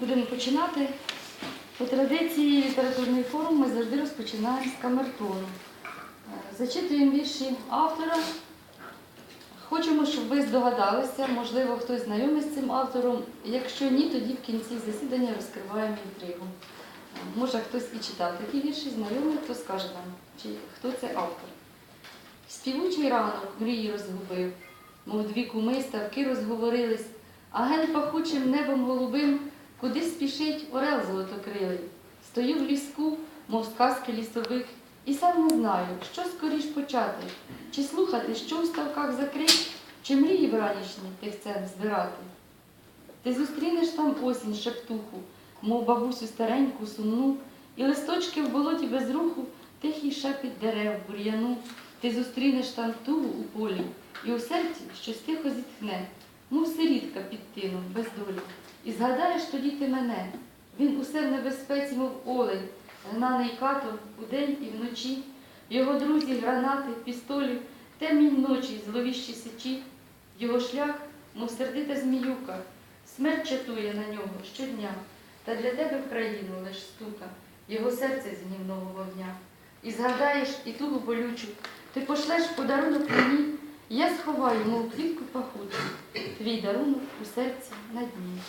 будемо починати. По традиції літературний форум ми завжди розпочинаємо з камертону. Е, Зачитуємо вірші автора. Хочемо, щоб ви здогадалися, можливо, хтось знайомий з цим автором. Якщо ні, тоді в кінці засідання розкриваємо інтригу. Е, Може, хтось і читав такі вірші, знайомий, хто скаже нам, чи хто це автор. Співучий ранок мрії розгубив, мов дві куми ставки розговорились, а ген пахучим небом голубим куди спішить орел золотокрилий. Стою в ліску, мов сказки лісових, і сам не знаю, що скоріш почати, чи слухати, що в ставках закрить, чи мрії вранішні тихцем збирати. Ти зустрінеш там осінь шептуху, мов бабусю стареньку, сумну, і листочки в болоті без руху, тихий шепіт дерев, бур'яну. Ти зустрінеш там тугу у полі, і у серці щось тихо зітхне, мов сирітка під тином, без долі. Згадаєш тоді ти мене. Він усе в небезпеці, мов олень, гнаний катом удень і вночі. Його друзі, гранати, пістолі, темні ночі, зловіщі сечі. Його шлях, мов сердита зміюка, смерть чатує на нього щодня. Та для тебе в країну лиш стука, його серце з вогня. І згадаєш і тугу болючу, ти пошлеш подарунок мені, я сховаю, мов квітку пахучу, твій дарунок у серці на дні.